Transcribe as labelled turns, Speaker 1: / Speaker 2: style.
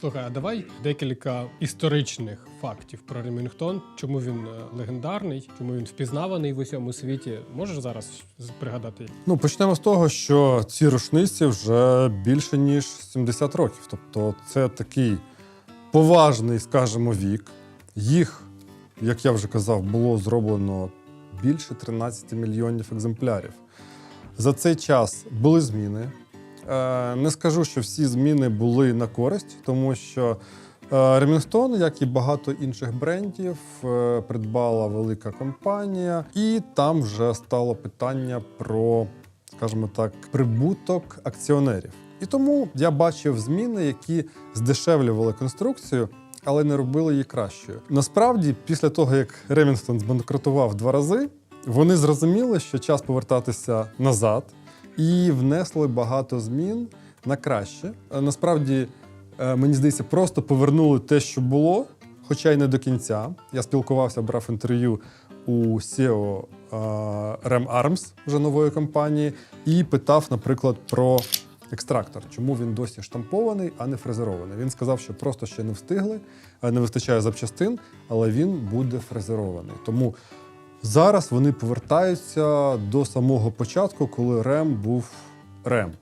Speaker 1: Слухай, а давай декілька історичних фактів про Ремінгтон. Чому він е, легендарний, чому він впізнаваний в усьому світі. Можеш зараз пригадати?
Speaker 2: Ну, почнемо з того, що ці рушниці вже більше ніж 70 років. Тобто, це такий поважний, скажімо, вік. Їх, як я вже казав, було зроблено більше 13 мільйонів екземплярів. За цей час були зміни. Е, Не скажу, що всі зміни були на користь, тому що е, Ремінгтон, як і багато інших брендів, е, придбала велика компанія, і там вже стало питання про, скажімо так, прибуток акціонерів. І тому я бачив зміни, які здешевлювали конструкцію, але не робили її кращою. Насправді, після того як Ремінгтон збанкрутував два рази, вони зрозуміли, що час повертатися назад, і внесли багато змін на краще. Е, Насправді, е, мені здається, просто повернули те, що було, хоча й не до кінця. Я спілкувався, брав інтерв'ю у SEO е, Rem Arms, вже нової компанії, і питав, наприклад, про екстрактор, чому він досі штампований, а не фрезерований. Він сказав, що просто ще не встигли, не вистачає запчастин, але він буде фрезерований. Тому Зараз вони повертаються до самого початку, коли Рем був Рем.